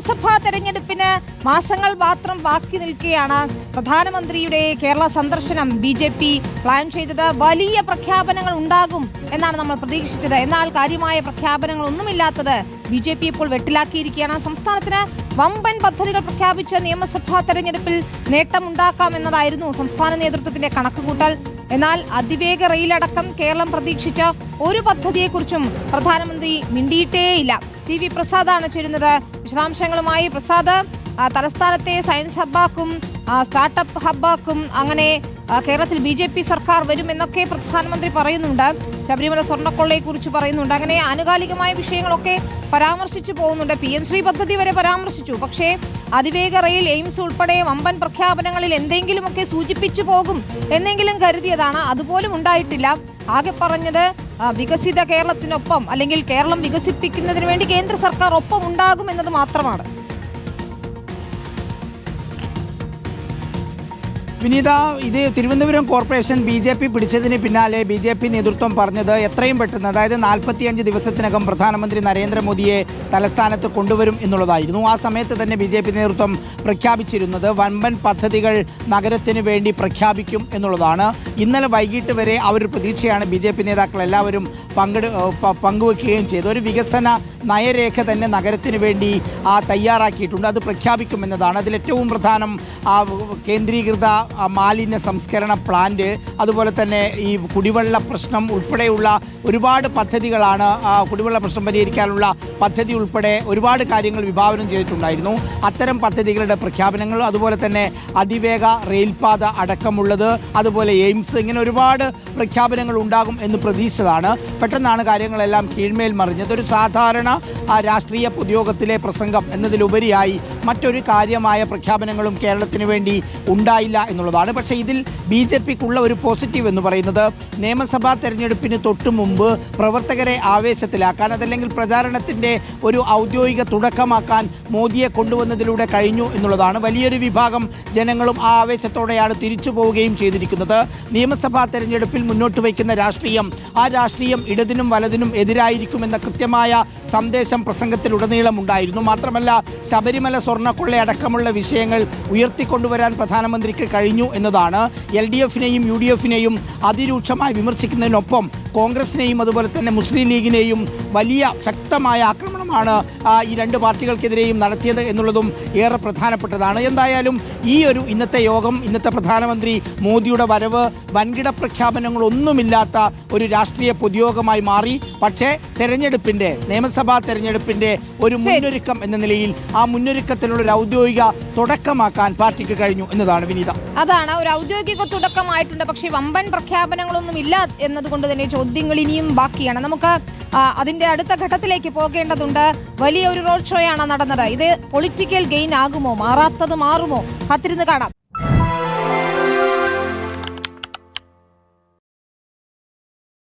നിയമസഭാ തെരഞ്ഞെടുപ്പിന് മാസങ്ങൾ മാത്രം ബാക്കി നിൽക്കെയാണ് പ്രധാനമന്ത്രിയുടെ കേരള സന്ദർശനം. ബി ജെ പി പ്ലാൻ ചെയ്തത് വലിയ പ്രഖ്യാപനങ്ങൾ ഉണ്ടാകും എന്നാണ് നമ്മൾ പ്രതീക്ഷിച്ചത്. എന്നാൽ കാര്യമായ പ്രഖ്യാപനങ്ങൾ ഒന്നുമില്ലാത്തത് ബി ജെ പി ഇപ്പോൾ വെട്ടിലാക്കിയിരിക്കുകയാണ്. സംസ്ഥാനത്തിന് വമ്പൻ പദ്ധതികൾ പ്രഖ്യാപിച്ച നിയമസഭാ തെരഞ്ഞെടുപ്പിൽ നേട്ടമുണ്ടാക്കാം എന്നതായിരുന്നു സംസ്ഥാന നേതൃത്വത്തിന്റെ കണക്കുകൂട്ടൽ. എന്നാൽ അതിവേഗ റെയിലടക്കം കേരളം പ്രതീക്ഷിച്ച ഒരു പദ്ധതിയെക്കുറിച്ചും പ്രധാനമന്ത്രി മിണ്ടിയിട്ടേയില്ല. ടി വി പ്രസാദാണ് ചേരുന്നത്. വിശദാംശങ്ങളുമായി പ്രസാദ്. തലസ്ഥാനത്തെ സയൻസ് ഹബ്ബാക്കും സ്റ്റാർട്ടപ്പ് ഹബ്ബാക്കും അങ്ങനെ കേരളത്തിൽ ബി ജെ പി സർക്കാർ വരുമെന്നൊക്കെ പ്രധാനമന്ത്രി പറയുന്നുണ്ട്. ശബരിമല സ്വർണക്കൊള്ളയെ കുറിച്ച് പറയുന്നുണ്ട്. അങ്ങനെ ആനുകാലികമായ വിഷയങ്ങളൊക്കെ പരാമർശിച്ചു പോകുന്നുണ്ട്. പി എം ശ്രീ പദ്ധതി വരെ പരാമർശിച്ചു. പക്ഷേ അതിവേഗ റെയിൽ എയിംസ് ഉൾപ്പെടെ വമ്പൻ പ്രഖ്യാപനങ്ങളിൽ എന്തെങ്കിലുമൊക്കെ സൂചിപ്പിച്ചു പോകും എന്നെങ്കിലും കരുതിയതാണ്. അതുപോലും ഉണ്ടായിട്ടില്ല. ആകെ പറഞ്ഞത് വികസിത കേരളത്തിനൊപ്പം അല്ലെങ്കിൽ കേരളം വികസിപ്പിക്കുന്നതിന് വേണ്ടി കേന്ദ്ര സർക്കാർ ഒപ്പം ഉണ്ടാകും എന്നത് മാത്രമാണ്. വിനീത ഇത് Thiruvananthapuram corporation B J P പിടിച്ചതിന് പിന്നാലെ ബി ജെ പി നേതൃത്വം പറഞ്ഞത് എത്രയും പെട്ടെന്ന് അതായത് നാൽപ്പത്തിയഞ്ച് ദിവസത്തിനകം പ്രധാനമന്ത്രി നരേന്ദ്രമോദിയെ തലസ്ഥാനത്ത് കൊണ്ടുവരും എന്നുള്ളതായിരുന്നു. ആ സമയത്ത് തന്നെ ബി ജെ പി നേതൃത്വം പ്രഖ്യാപിച്ചിരുന്നത് വൻപൻ പദ്ധതികൾ നഗരത്തിന് വേണ്ടി പ്രഖ്യാപിക്കും എന്നുള്ളതാണ്. ഇന്നലെ വൈകിട്ട് വരെ ആ ഒരു പ്രതീക്ഷയാണ് ബി ജെ പി നേതാക്കൾ എല്ലാവരും പങ്കെടു പങ്കുവെക്കുകയും ചെയ്തു. ഒരു വികസന നയരേഖ തന്നെ നഗരത്തിന് വേണ്ടി ആ തയ്യാറാക്കിയിട്ടുണ്ട്. അത് പ്രഖ്യാപിക്കുമെന്നതാണ്. അതിൽ ഏറ്റവും പ്രധാനം ആ കേന്ദ്രീകൃത മാലിന്യ സംസ്കരണ പ്ലാന്റ് അതുപോലെ തന്നെ ഈ കുടിവെള്ള പ്രശ്നം ഉൾപ്പെടെയുള്ള ഒരുപാട് പദ്ധതികളാണ് ആ കുടിവെള്ള പ്രശ്നം പരിഹരിക്കാനുള്ള പദ്ധതി ഉൾപ്പെടെ ഒരുപാട് കാര്യങ്ങൾ വിഭാവനം ചെയ്തിട്ടുണ്ടായിരുന്നു. അത്തരം പദ്ധതികളുടെ പ്രഖ്യാപനങ്ങൾ അതുപോലെ തന്നെ അതിവേഗ റെയിൽപാത അടക്കമുള്ളത് അതുപോലെ എയിംസ് ഇങ്ങനെ ഒരുപാട് പ്രഖ്യാപനങ്ങൾ ഉണ്ടാകും എന്ന് പ്രതീക്ഷിച്ചതാണ്. പെട്ടെന്നാണ് കാര്യങ്ങളെല്ലാം കീഴ്മേൽ മറിഞ്ഞത്. ഒരു സാധാരണ രാഷ്ട്രീയ പൊതുയോഗത്തിലെ പ്രസംഗം എന്നതിലുപരിയായി മറ്റൊരു കാര്യമായ പ്രഖ്യാപനങ്ങളും കേരളത്തിന് വേണ്ടി ഉണ്ടായില്ല എന്നുള്ളതാണ്. പക്ഷേ ഇതിൽ ബി ജെ പിക്കുള്ള ഒരു പോസിറ്റീവ് എന്ന് പറയുന്നത് നിയമസഭാ തെരഞ്ഞെടുപ്പിന് തൊട്ടു മുമ്പ് പ്രവർത്തകരെ ആവേശത്തിലാക്കാൻ അതല്ലെങ്കിൽ പ്രചാരണത്തിന്റെ ഒരു ഔദ്യോഗിക തുടക്കമാക്കാൻ മോദിയെ കൊണ്ടുവന്നതിലൂടെ കഴിഞ്ഞു എന്നുള്ളതാണ് വലിയൊരു വിഭാഗം ജനങ്ങളും ആ ആവേശത്തോടെയാണ് തിരിച്ചു പോവുകയും ചെയ്തിരിക്കുന്നത്. നിയമസഭാ തെരഞ്ഞെടുപ്പിൽ മുന്നോട്ട് വയ്ക്കുന്ന രാഷ്ട്രീയം ആ രാഷ്ട്രീയം ഇടതിനും വലതിനും എതിരായിരിക്കുമെന്ന കൃത്യമായ സന്ദേശം പ്രസംഗത്തിലുടനീളമുണ്ടായിരുന്നു മാത്രമല്ല ശബരിമല സ്വർണക്കൊള്ള അടക്കമുള്ള വിഷയങ്ങൾ ഉയർത്തിക്കൊണ്ടുവരാൻ പ്രധാനമന്ത്രിക്ക് കഴിഞ്ഞു എന്നതാണ് എൽ ഡി എഫിനെയും യു ഡി എഫിനെയും അതിരൂക്ഷമായി വിമർശിക്കുന്നതിനൊപ്പം കോൺഗ്രസിനെയും അതുപോലെ തന്നെ മുസ്ലിം ലീഗിനെയും വലിയ ശക്തമായ ആക്രമണമാണ് ഈ രണ്ട് പാർട്ടികൾക്കെതിരെയും നടത്തിയത് എന്നുള്ളതും ഏറെ പ്രധാനപ്പെട്ടതാണ്. എന്തായാലും ഈ ഒരു ഇന്നത്തെ യോഗം ഇന്നത്തെ പ്രധാനമന്ത്രി മോദിയുടെ വരവ് വൻകിട പ്രഖ്യാപനങ്ങളൊന്നുമില്ലാത്ത ഒരു രാഷ്ട്രീയ പൊതുയോഗമായി മാറി. പക്ഷേ തെരഞ്ഞെടുപ്പിന്റെ നിയമസഭാ തെരഞ്ഞെടുപ്പിന്റെ ഒരു മുന്നൊരുക്കം എന്ന നിലയിൽ ആ മുന്നൊരുക്കത്തിനുള്ള ഒരു ഔദ്യോഗിക തുടക്കമാക്കാൻ പാർട്ടിക്ക് കഴിഞ്ഞു എന്നതാണ് വിനീത. അതാണ് ഒരു ഔദ്യോഗിക തുടക്കമായിട്ടുണ്ട് പക്ഷേ വമ്പൻ പ്രഖ്യാപനങ്ങളൊന്നും ഇല്ല എന്നതുകൊണ്ട് തന്നെ ചോദ്യങ്ങൾ ഇനിയും ബാക്കിയാണ്. നമുക്ക് അതിന്റെ അടുത്ത ഘട്ടത്തിലേക്ക് പോകേണ്ടതുണ്ട്. വലിയ ഒരു റോഡ് ഷോയാണ് നടന്നത്. ഇത് പൊളിറ്റിക്കൽ ഗെയിൻ ആകുമോ? മാറാത്തത് മാറുമോ? കാത്തിരുന്ന് കാണാം.